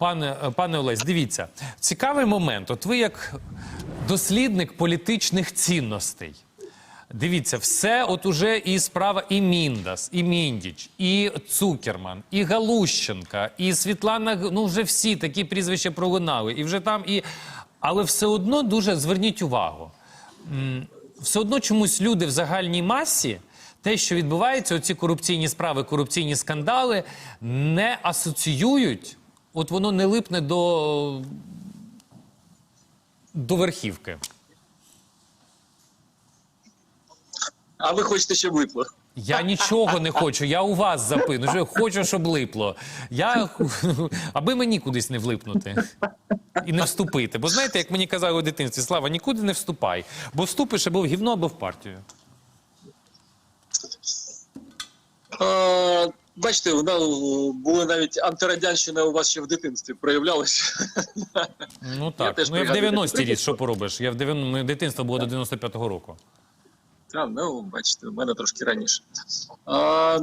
Пане, пане Олесь, дивіться, цікавий момент. От ви як дослідник політичних цінностей. Дивіться, все, от уже і справа і Міндас, і Міндіч, і Цукерман, і Галущенка, і Світлана. Ну вже всі такі прізвища пролунали. І вже там і. Але все одно дуже зверніть увагу. Все одно чомусь люди в загальній масі. Те, що відбувається, оці корупційні справи, корупційні скандали, не асоціюють, от воно не липне до, до верхівки. А ви хочете, щоб липло? Я нічого не хочу, я у вас запину. Хочу, щоб липло. Я аби мені кудись не влипнути і не вступити. Бо знаєте, як мені казали у дитинстві, Слава, нікуди не вступай, бо вступиш або в гівно, або в партію. Е, бачите, вона е, були навіть антирадянщина у вас ще в дитинстві проявлялася. Ну так. теж ну я в 90-ті таке ріс, що поробиш? Я в 90... дитинство було до 95-го року. Та, ну, бачите, в мене трошки раніше. А,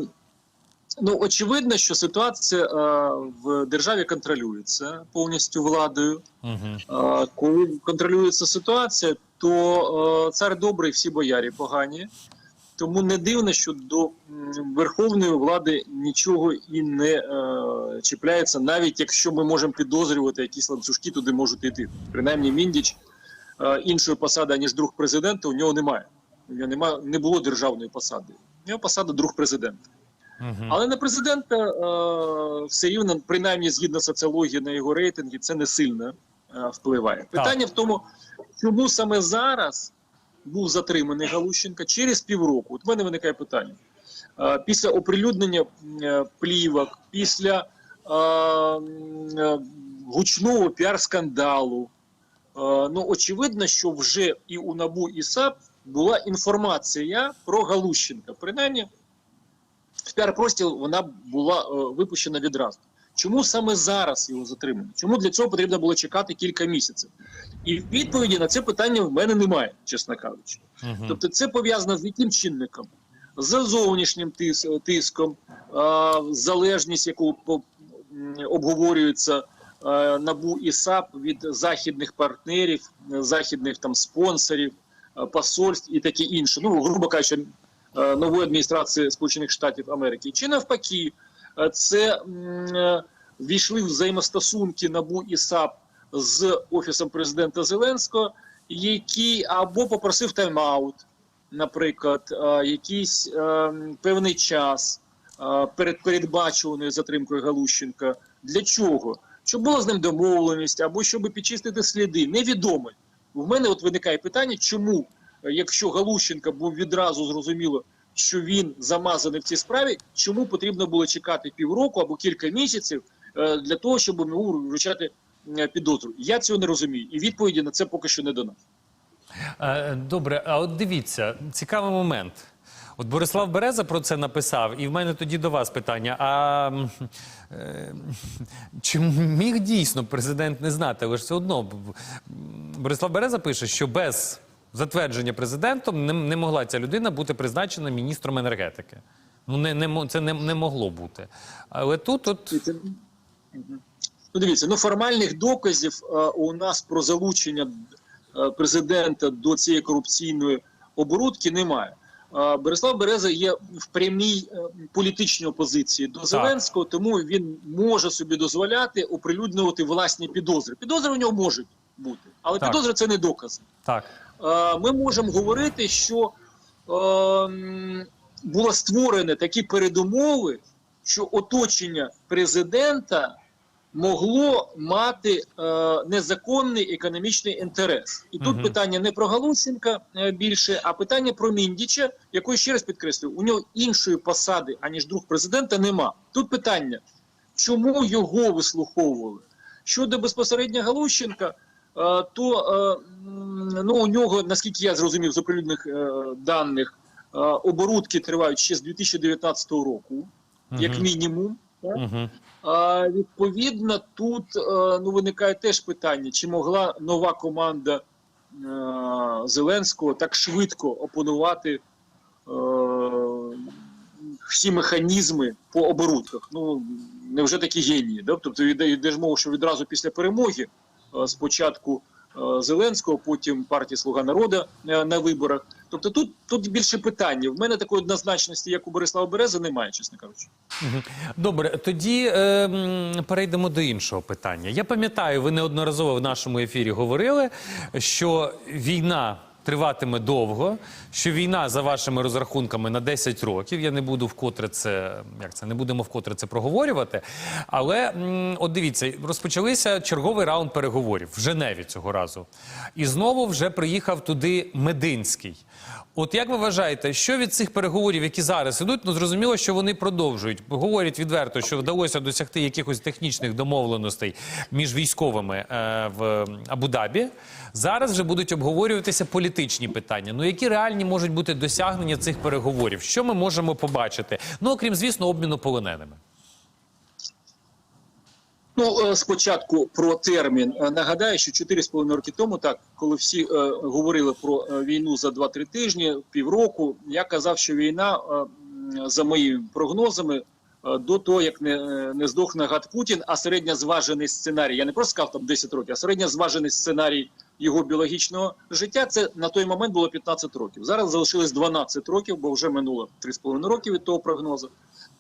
ну, очевидно, що ситуація а, в державі контролюється повністю владою. Угу. А, коли контролюється ситуація, то а, цар добрий, всі боярі погані. Тому не дивно, що до верховної влади нічого і не е, чіпляється, навіть якщо ми можемо підозрювати, якісь ланцюжки туди можуть йти. Принаймні, Міндіч е, іншої посади, ніж друг президента, у нього немає. У нього немає, не було державної посади. У нього посада друг президента. Угу. Але на президента е, все рівно, принаймні згідно соціології на його рейтинги, це не сильно е, впливає. Питання в тому, чому саме зараз був затриманий Галущенка через півроку. От в мене виникає питання. Після оприлюднення е, плівок, після е, гучного піар-скандалу, ну очевидно, що вже і у НАБУ, і САП була інформація про Галущенка. Принаймні, в піар-простір вона була е, випущена відразу. Чому саме зараз його затримали? Чому для цього потрібно було чекати кілька місяців? І відповіді на це питання в мене немає, чесно кажучи. Угу. Тобто, це пов'язано з яким чинником? З зовнішнім тис- тиском, е, залежність, яку обговорюється е, НАБУ і САП від західних партнерів, західних там спонсорів, посольств і таке інше. Ну, грубо кажучи, нової адміністрації Сполучених Штатів Америки. Чи навпаки, це е, війшли в взаємостосунки НАБУ і САП з офісом президента Зеленського, який або попросив тайм-аут, наприклад, е, якийсь е, певний час е, перед передбачуваною затримкою Галущенка. Для чого? Щоб була з ним домовленість, або щоб підчистити сліди. Невідомо. В мене от виникає питання, чому, е, якщо Галущенка був відразу зрозуміло, що він замазаний в цій справі, чому потрібно було чекати півроку або кілька місяців е, для того, щоб йому вручати е, підозру? Я цього не розумію, і відповіді на це поки що не дано. Е, Добре, а от дивіться, цікавий момент. От Борислав Береза про це написав, і в мене тоді до вас питання. А е, чи міг дійсно президент не знати, але ж все одно Борислав Береза пише, що без затвердження президентом не, не могла ця людина бути призначена міністром енергетики. Ну, не, не, це не, не могло бути. Але тут, от Ну, дивіться, ну формальних доказів е, у нас про залучення е, президента до цієї корупційної оборудки немає. Е, Борислав Береза є в прямій е, політичній опозиції до Зеленського, тому він може собі дозволяти оприлюднювати власні підозри. Підозри у нього можуть бути, але Так. підозри це не докази. так. Е, ми можемо говорити, що е, м, було створене такі передумови, що оточення президента могло мати е, незаконний економічний інтерес. І тут питання не про Галусенка е, більше, а питання про Міндіча, якої ще раз підкреслюю, у нього іншої посади, аніж друг президента, нема. Тут питання, чому його вислуховували? Щодо безпосередньо Галущенка, то е, ну, у нього, наскільки я зрозумів з оприлюднених е, даних, е, оборудки тривають ще з 2019 року, як мінімум. так? А, відповідно, тут е, ну, виникає теж питання, чи могла нова команда е, Зеленського так швидко опанувати е, всі механізми по оборудках. Ну невже такі генії? Да? Тобто йде, йде ж мова, що відразу після перемоги е, спочатку е, Зеленського, потім партії Слуга народу е, на виборах. Тобто тут, тут більше питання. В мене такої однозначності, як у Борислава Берези, немає, чесно кажучи. Добре, тоді е, перейдемо до іншого питання. Я пам'ятаю, ви неодноразово в нашому ефірі говорили, що війна триватиме довго, що війна за вашими розрахунками на 10 років. Я не буду вкотре це як це не будемо вкотре це проговорювати. Але от дивіться, розпочалися черговий раунд переговорів в Женеві цього разу. І знову вже приїхав туди Мединський. От як ви вважаєте, що від цих переговорів, які зараз ідуть, ну зрозуміло, що вони продовжують. Говорять відверто, що вдалося досягти якихось технічних домовленостей між військовими е, в Абу-Дабі. Зараз вже будуть обговорюватися політичні питання. Ну які реальні можуть бути досягнення цих переговорів? Що ми можемо побачити? Ну окрім звісно, обміну полоненими. Ну, е, спочатку про термін. Е, Нагадаю, що 4,5 роки тому, так, коли всі е, говорили про е, війну за 2-3 тижні, півроку, я казав, що війна, е, за моїми прогнозами, до того, як не, е, не здохне гад Путін, а середньозважений сценарій, я не просто сказав там 10 років, а середньозважений сценарій його біологічного життя, це на той момент було 15 років. Зараз залишилось 12 років, бо вже минуло 3,5 роки від того прогнозу.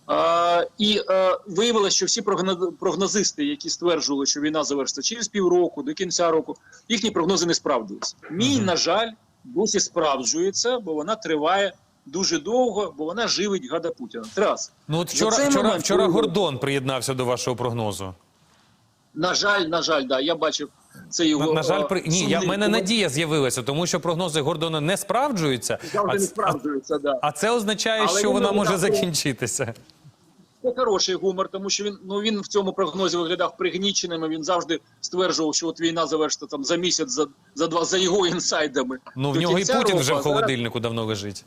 А, і е, виявилося, що всі прогно- прогнозисти, які стверджували, що війна завершиться через півроку, до кінця року, їхні прогнози не справдилися. Мій, на жаль, досі справджується, бо вона триває дуже довго, бо вона живить гада Путіна. Раз. Ну от вчора, вчора, момент, вчора коли- Гордон приєднався до вашого прогнозу. На жаль, на жаль, да, я бачив це його. На, на жаль, при ні, я в мене надія з'явилася, тому що прогнози Гордона не справджуються. Завжди а, не ц- справджується, да. а це означає, Але що вона може закінчитися. Це хороший гумор, тому що він ну він в цьому прогнозі виглядав пригніченим. Він завжди стверджував, що от війна завершиться там за місяць, за, за два за його інсайдами. Ну в нього і Путін року, вже в а холодильнику давно лежить.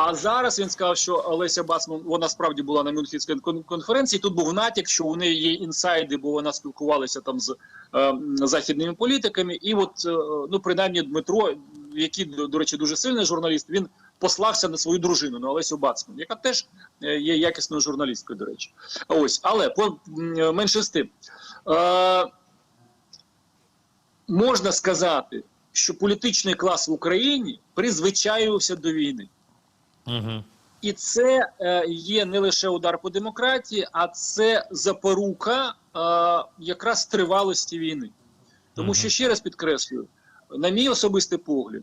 А зараз він сказав, що Олеся Басман вона справді була на Мюнхенській конференції. Тут був натяк, що у неї є інсайди, бо вона спілкувалася там з е, західними політиками. І от е, ну принаймні Дмитро, який до, речі, дуже сильний журналіст, він послався на свою дружину на Олесю Бацман, яка теж е, є якісною журналісткою. До речі, ось але по менше з тим. Е, можна сказати, що політичний клас в Україні призвичаювався до війни. Угу. І це е, є не лише удар по демократії, а це запорука е, якраз тривалості війни. Тому що ще раз підкреслюю, на мій особистий погляд,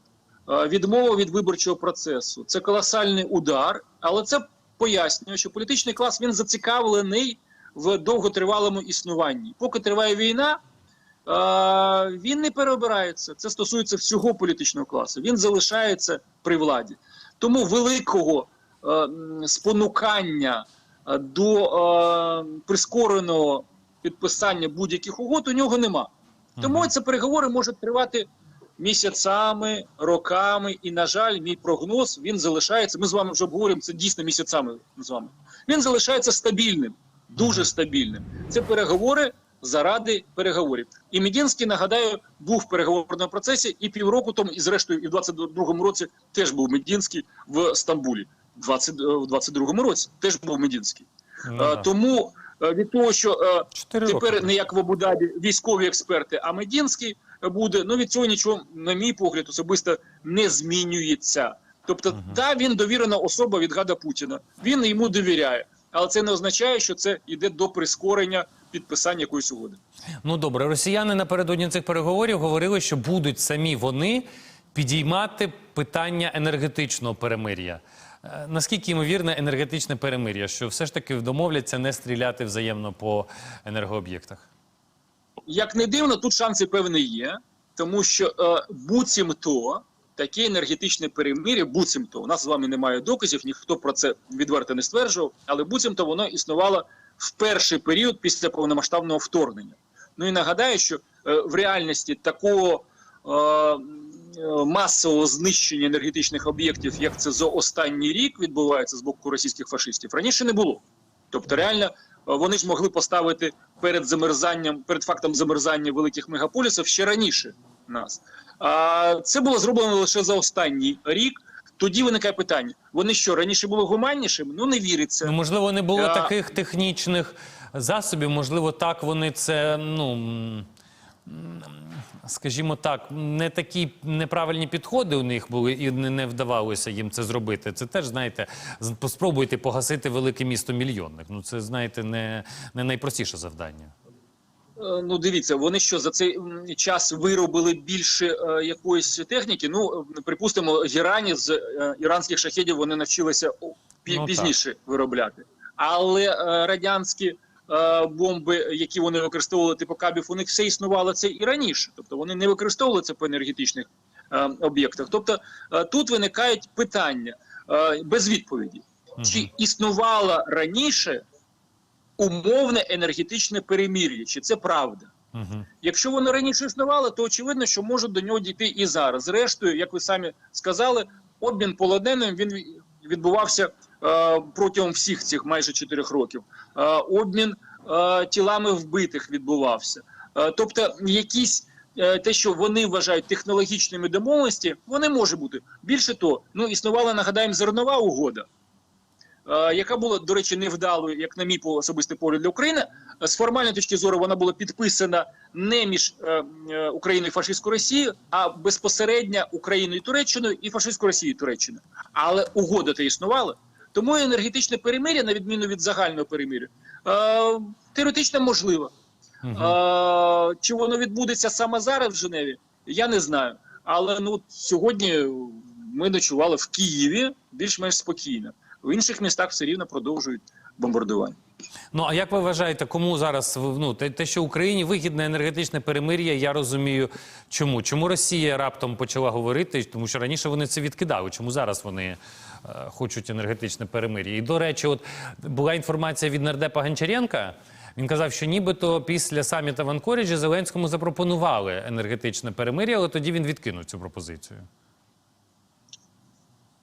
е, відмова від виборчого процесу це колосальний удар, але це пояснює, що політичний клас він зацікавлений в довготривалому існуванні. Поки триває війна, е, він не переобирається. Це стосується всього політичного класу. Він залишається при владі. Тому великого е, спонукання е, до е, прискореного підписання будь-яких угод у нього нема. Тому Мгм. ці переговори можуть тривати місяцями, роками, і, на жаль, мій прогноз він залишається. Ми з вами вже обговорюємо це дійсно місяцями з вами. Він залишається стабільним, дуже стабільним. Це переговори заради переговорів. І Медінський, нагадаю, був в переговорному процесі і півроку тому, і зрештою, і в 22-му році теж був Медінський в Стамбулі. 20, е, в 22-му році теж був Медінський. Ну, Е, тому е, від того, що е, Чотири тепер роки. не як в Абу-Дабі військові експерти, а Медінський буде. Ну від цього нічого, на мій погляд, особисто не змінюється. Тобто, Мгм. та він довірена особа від гада Путіна. Він йому довіряє, але це не означає, що це йде до прискорення підписання якоїсь угоди. Ну добре, росіяни напередодні цих переговорів говорили, що будуть самі вони підіймати питання енергетичного перемир'я. Е, Наскільки ймовірне енергетичне перемир'я, що все ж таки домовляться не стріляти взаємно по енергооб'єктах? Як не дивно, тут шанси певні є, тому що е, буцімто таке енергетичне перемир'я, буцімто, у нас з вами немає доказів, ніхто про це відверто не стверджував, але буцімто воно існувало в перший період після повномасштабного вторгнення. Ну і нагадаю, що е, в реальності такого е, масового знищення енергетичних об'єктів, як це за останній рік відбувається з боку російських фашистів, раніше не було. Тобто, реально, е, вони ж могли поставити перед замерзанням, перед фактом замерзання великих мегаполісів ще раніше нас. А це було зроблено лише за останній рік. Тоді виникає питання: вони що раніше були гуманнішими? Ну не віриться. Ну, можливо, не було Я- таких технічних засобів, можливо, так вони це, ну. Скажімо так, не такі неправильні підходи у них були і не, вдавалося їм це зробити. Це теж, знаєте, спробуйте погасити велике місто мільйонник. Ну це, знаєте, не, не найпростіше завдання. Е, Ну, дивіться, вони що за цей час виробили більше е, якоїсь техніки. Ну, припустимо, в Ірані з е, іранських шахедів вони навчилися Ну, пізніше виробляти. Але е, радянські е, бомби, які вони використовували, типу кабів, у них все існувало це і раніше. Тобто вони не використовували це по енергетичних е, об'єктах. Тобто е, тут виникають питання е, без відповіді. Чи існувало раніше умовне енергетичне перемір'я? Чи це правда? Угу. Якщо воно раніше існувало, то очевидно, що може до нього дійти і зараз. Зрештою, як ви самі сказали, обмін полоненим він відбувався е, протягом всіх цих майже чотирьох років. Е, обмін е, тілами вбитих відбувався. Е, тобто, якісь е, те, що вони вважають технологічними домовленості, вони може бути. Більше того, ну існувала, нагадаємо, зернова угода. Е, Яка була, до речі, невдалою, як на мій по- особистий погляд для України, з формальної точки зору вона була підписана не між е, е, Україною і фашистською Росією, а безпосередньо Україною і Туреччиною і фашистською Росією і Туреччиною. Але угода то існувала. Тому енергетичне перемир'я, на відміну від загального перемир'я, теоретично можливо. Е, чи воно відбудеться саме зараз в Женеві? Я не знаю. Але ну сьогодні ми ночували в Києві більш-менш спокійно. В інших містах все рівно продовжують бомбардування. Ну а як ви вважаєте, кому зараз ну те, те, що Україні вигідне енергетичне перемир'я, я розумію, чому? Чому Росія раптом почала говорити? Тому що раніше вони це відкидали. Чому зараз вони е, хочуть енергетичне перемир'я? І до речі, от була інформація від нардепа Гончаренка. Він казав, що нібито після саміта в Анкоріджі Зеленському запропонували енергетичне перемир'я, але тоді він відкинув цю пропозицію.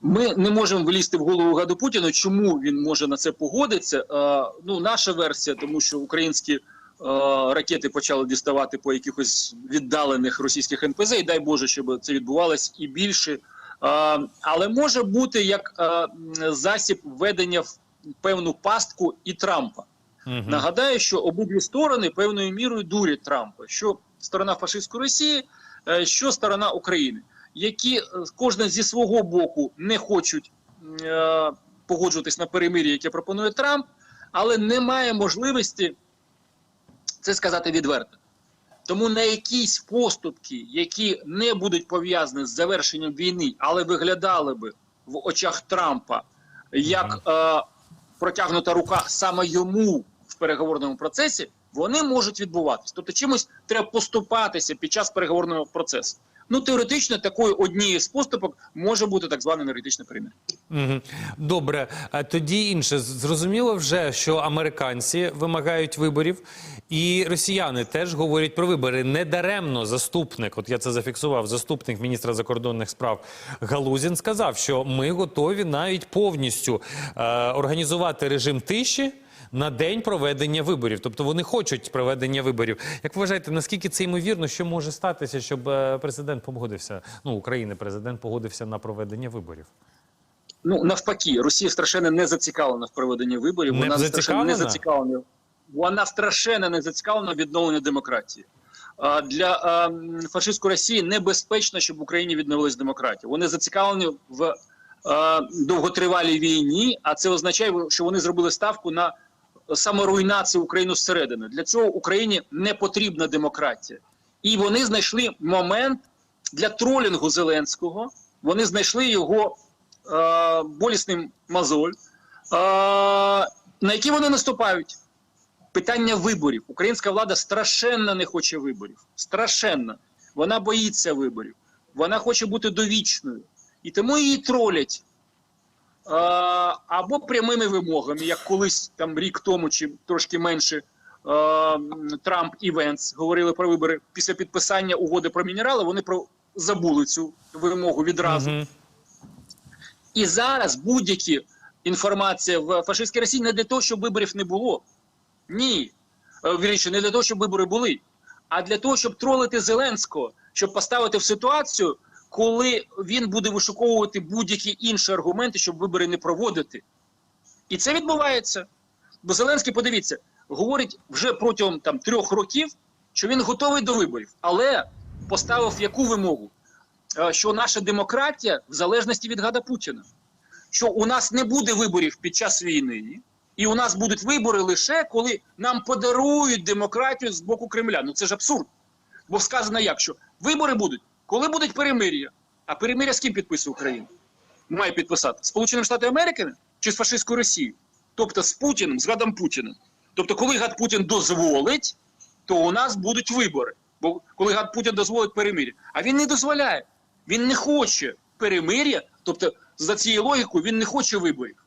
Ми не можемо влізти в голову гаду Путіну, чому він може на це погодитися. Е, ну, наша версія, тому що українські е, ракети почали діставати по якихось віддалених російських НПЗ, і дай Боже, щоб це відбувалось і більше. Е, але може бути як засіб введення в певну пастку і Трампа. Мгм. Нагадаю, що обидві сторони певною мірою дурять Трампа, що сторона фашистської Росії, що сторона України, які е, кожна зі свого боку не хочуть е, погоджуватись на перемир'я, яке пропонує Трамп, але немає можливості це сказати відверто. Тому на якісь поступки, які не будуть пов'язані з завершенням війни, але виглядали би в очах Трампа як е, протягнута рука саме йому в переговорному процесі, вони можуть відбуватися. Тобто чимось треба поступатися під час переговорного процесу. Ну, теоретично, такою однією з поступок може бути так зване енергетичне перемир'я. Добре, а тоді інше. Зрозуміло вже, що американці вимагають виборів, і росіяни теж говорять про вибори. Недаремно заступник, от я це зафіксував, заступник міністра закордонних справ Галузін сказав, що ми готові навіть повністю е, організувати режим тиші. На день проведення виборів, тобто вони хочуть проведення виборів. Як ви вважаєте, наскільки це ймовірно, що може статися, щоб е, президент погодився, ну України, президент погодився на проведення виборів? Ну навпаки, Росія страшенно не зацікавлена в проведенні виборів. Не Вона страшенно не зацікавлена? Вона страшенно не зацікавлена в відновленні демократії. Для фашистської Росії небезпечно, щоб в Україні відновилась демократія. Вони зацікавлені в довготривалій війні, а це означає, що вони зробили ставку на саморуйнацію України зсередини. Для цього Україні не потрібна демократія. І вони знайшли момент для тролінгу Зеленського. Вони знайшли його е, болісним мозоль, е, на які вони наступають. Питання виборів. Українська влада страшенно не хоче виборів. Страшенно. Вона боїться виборів. Вона хоче бути довічною. І тому її тролять. Е, або прямими вимогами, як колись там рік тому чи трошки менше е, Трамп і Венс говорили про вибори після підписання угоди про мінерали. Вони про забули цю вимогу відразу. Мгм. І зараз будь-які інформація в фашистській Росії не для того, щоб виборів не було. Ні. Е, Вірніше, не для того, щоб вибори були, а для того, щоб тролити Зеленського, щоб поставити в ситуацію, коли він буде вишуковувати будь-які інші аргументи, щоб вибори не проводити. І це відбувається. Бо Зеленський, подивіться, говорить вже протягом там трьох років, що він готовий до виборів, але поставив яку вимогу? Е, Що наша демократія в залежності від гада Путіна, що у нас не буде виборів під час війни, і у нас будуть вибори лише коли нам подарують демократію з боку Кремля. Ну це ж абсурд. Бо сказано як, що вибори будуть, коли будуть перемир'я. А перемир'я з ким підписує Україна? Має підписати Сполученими Штатами Америки чи з фашистською Росією? Тобто з Путіним, з гадом Путіна. Тобто, коли гад Путін дозволить, то у нас будуть вибори. Бо коли гад Путін дозволить перемир'я, а він не дозволяє. Він не хоче перемир'я, тобто за цією логікою він не хоче виборів.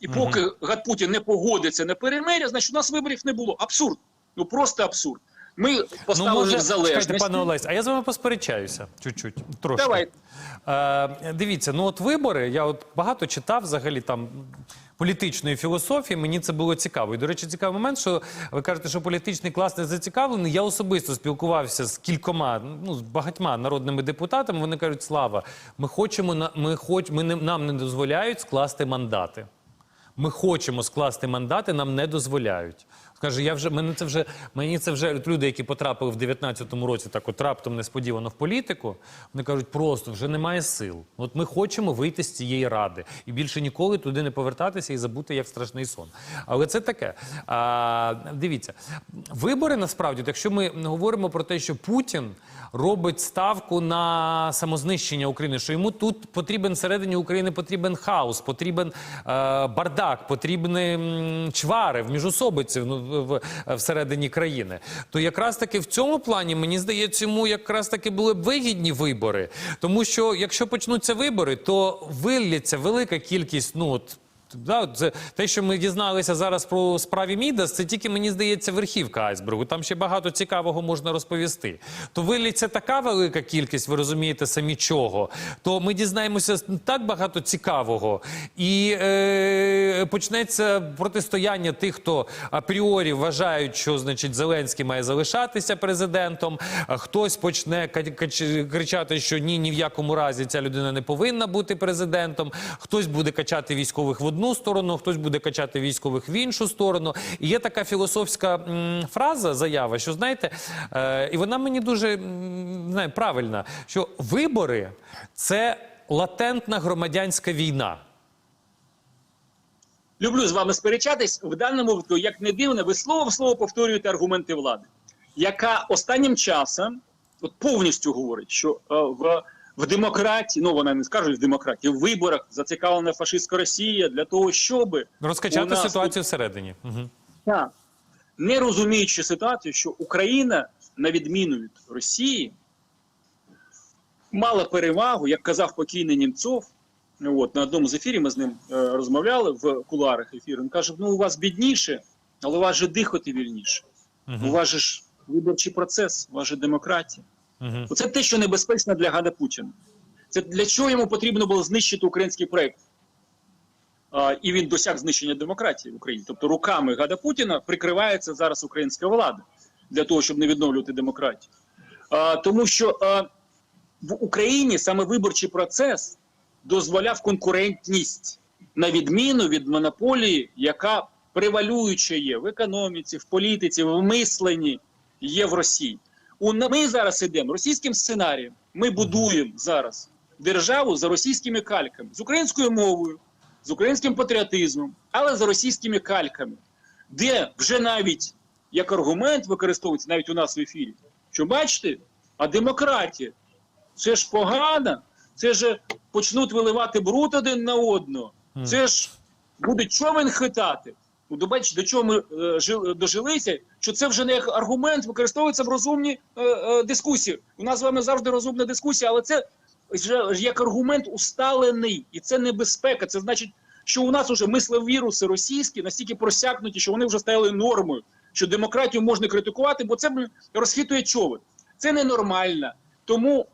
І поки гад Путін не погодиться на перемир'я, значить у нас виборів не було. Абсурд. Ну просто абсурд. Ми поставили в Ну, чекайте, пане Олесь, а я з вами посперечаюся чуть-чуть. Трошки. Давай. Е, дивіться, ну от вибори, я от багато читав взагалі там політичної філософії, мені це було цікаво. І, до речі, цікавий момент, що ви кажете, що політичний клас не зацікавлений. Я особисто спілкувався з кількома, ну, з багатьма народними депутатами. Вони кажуть, Слава, ми хочемо, ми хоч, ми не, нам не дозволяють скласти мандати. Ми хочемо скласти мандати, нам не дозволяють. Каже, я вже мене це вже мені це вже люди, які потрапили в 19-му році, так от раптом несподівано в політику. Вони кажуть, просто вже немає сил. От ми хочемо вийти з цієї ради і більше ніколи туди не повертатися і забути як страшний сон. Але це таке. А, дивіться, вибори насправді, якщо ми говоримо про те, що Путін робить ставку на самознищення України, що йому тут потрібен всередині України потрібен хаос, потрібен е, бардак, потрібні чвари в міжособиці ну, в, в, всередині країни. То якраз таки в цьому плані мені здається, йому якраз таки були б вигідні вибори, тому що якщо почнуться вибори, то вилляться велика кількість ну от. Да, це те, що ми дізналися зараз про справі Мідас, це тільки мені здається верхівка айсбергу. Там ще багато цікавого можна розповісти. То виліться така велика кількість, ви розумієте, самі чого. То ми дізнаємося так багато цікавого, і е, почнеться протистояння тих, хто апріорі вважають, що значить Зеленський має залишатися президентом. Хтось почне кричати, що ні, ні в якому разі ця людина не повинна бути президентом. Хтось буде качати військових в одну сторону, хтось буде качати військових в іншу сторону. І є така філософська фраза, заява, що знаєте, е, і вона мені дуже не правильна, що вибори це латентна громадянська війна. Люблю з вами сперечатись. В даному випадку, як не дивно, ви слово в слово повторюєте аргументи влади, яка останнім часом от повністю говорить, що е, в, в демократії, ну вона не скаже в демократії, в виборах зацікавлена фашистська Росія для того, щоб Розкачати нас ситуацію всередині. Угу. Так. не розуміючи ситуацію, що Україна, на відміну від Росії, мала перевагу, як казав покійний Німцов. От, на одному з ефірів ми з ним е, розмовляли в куларах ефіру. Він каже: ну у вас бідніше, але у вас же дихати вільніше. У вас же ж виборчий процес, у вас же демократія. Угу. Оце те, що небезпечно для Гада Путіна. Це для чого йому потрібно було знищити український проект. А, і він досяг знищення демократії в Україні. Тобто руками Гада Путіна прикривається зараз українська влада для того, щоб не відновлювати демократію. А, тому що а, в Україні саме виборчий процес дозволяв конкурентність на відміну від монополії, яка превалююча є в економіці, в політиці, в мисленні є в Росії. У ми зараз ідемо російським сценарієм. Ми будуємо зараз державу за російськими кальками, з українською мовою, з українським патріотизмом, але за російськими кальками, де вже навіть як аргумент використовується навіть у нас в ефірі, що бачите, а демократія це ж погано, це ж почнуть виливати бруд один на одного, це ж буде човен хитати. Ну, до бачите, до чого ми е, жи- дожилися, що це вже не як аргумент використовується в розумній е, е, дискусії. У нас з вами завжди розумна дискусія, але це вже як аргумент усталений, і це небезпека. Це значить, що у нас вже мисловіруси російські настільки просякнуті, що вони вже стали нормою, що демократію можна критикувати, бо це розхитує човен. Це ненормально. Тому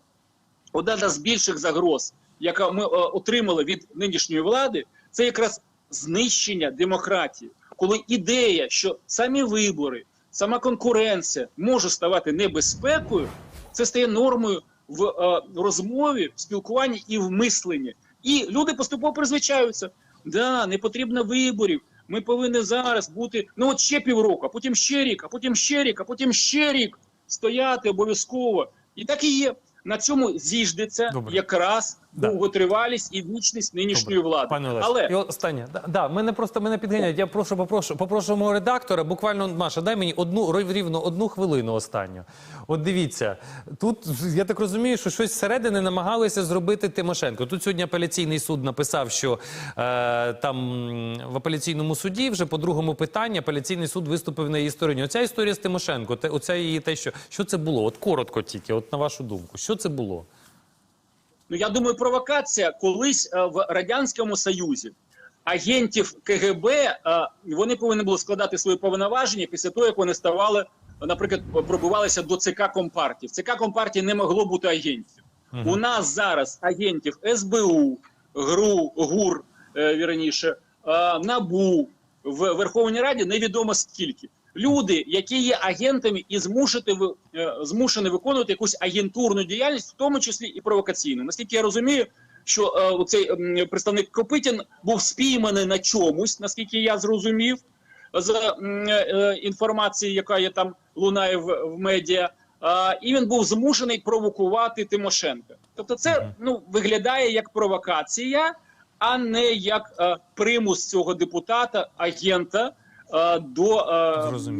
одна з більших загроз, яка ми е, отримали від нинішньої влади, це якраз знищення демократії, коли ідея, що самі вибори, сама конкуренція може ставати небезпекою, це стає нормою в е, розмові, в спілкуванні і в мисленні. І люди поступово призвичаються. Да, не потрібно виборів. Ми повинні зараз бути ну от ще півроку, а потім ще рік, а потім ще рік, а потім ще рік стояти обов'язково. І так і є. На цьому зіждеться Добре. якраз Да. довготривалість і вічність нинішньої Добре. влади. Пане Олесь, Але і останнє. Да, да, мене просто мене підганяють. Я прошу, попрошу, попрошу мого редактора. Буквально Маша, дай мені одну рівно одну хвилину останню. От дивіться, тут я так розумію, що щось зсередини намагалися зробити Тимошенко. Тут сьогодні апеляційний суд написав, що е, там в апеляційному суді вже по другому питанні апеляційний суд виступив на її стороні. Оця історія з Тимошенко, те, оця її те, що що це було? От коротко тільки, от на вашу думку, що це було? Ну я думаю, провокація колись е, в радянському союзі агентів КГБ е, вони повинні були складати свої повноваження після того, як вони ставали, наприклад, пробивалися до ЦК Компартії. В ЦК Компартії не могло бути агентів. У нас зараз агентів СБУ, ГРУ, ГУР, е, вірніше, НАБУ в Верховній Раді невідомо скільки. Люди, які є агентами і змушити е, змушені виконувати якусь агентурну діяльність, в тому числі і провокаційну. Наскільки я розумію, що е, цей представник Копитін був спійманий на чомусь, наскільки я зрозумів, з е, інформації, яка є там лунає в, в медіа, е, і він був змушений провокувати Тимошенка. Тобто, це ну виглядає як провокація, а не як е, примус цього депутата, агента. Е, До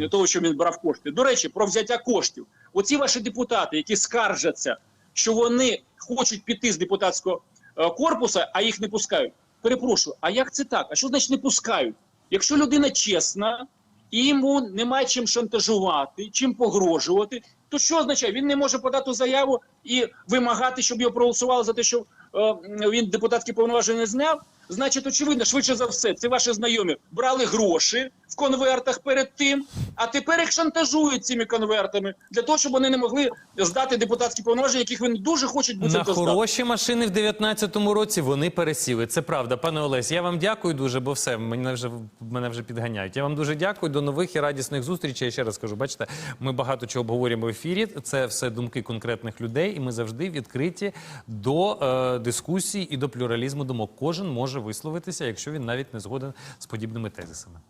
е, того, що він брав кошти. До речі, про взяття коштів. Оці ваші депутати, які скаржаться, що вони хочуть піти з депутатського е, корпусу, а їх не пускають. Перепрошую, а як це так? А що значить не пускають? Якщо людина чесна і йому немає чим шантажувати, чим погрожувати, то що означає? Він не може подати заяву і вимагати, щоб його проголосували за те, що е, він депутатські повноваження зняв. Значить, очевидно, швидше за все, це ваші знайомі брали гроші в конвертах перед тим, а тепер їх шантажують цими конвертами для того, щоб вони не могли здати депутатські повноваження, яких вони дуже хочуть бути На хороші машини в 19-му році вони пересіли. Це правда, пане Олесь. Я вам дякую дуже, бо все мене вже мене вже підганяють. Я вам дуже дякую. До нових і радісних зустрічей. Я ще раз кажу, бачите, ми багато чого обговорюємо в ефірі. Це все думки конкретних людей, і ми завжди відкриті до е, дискусій і до плюралізму думок. Кожен може висловитися, якщо він навіть не згоден з подібними тезисами.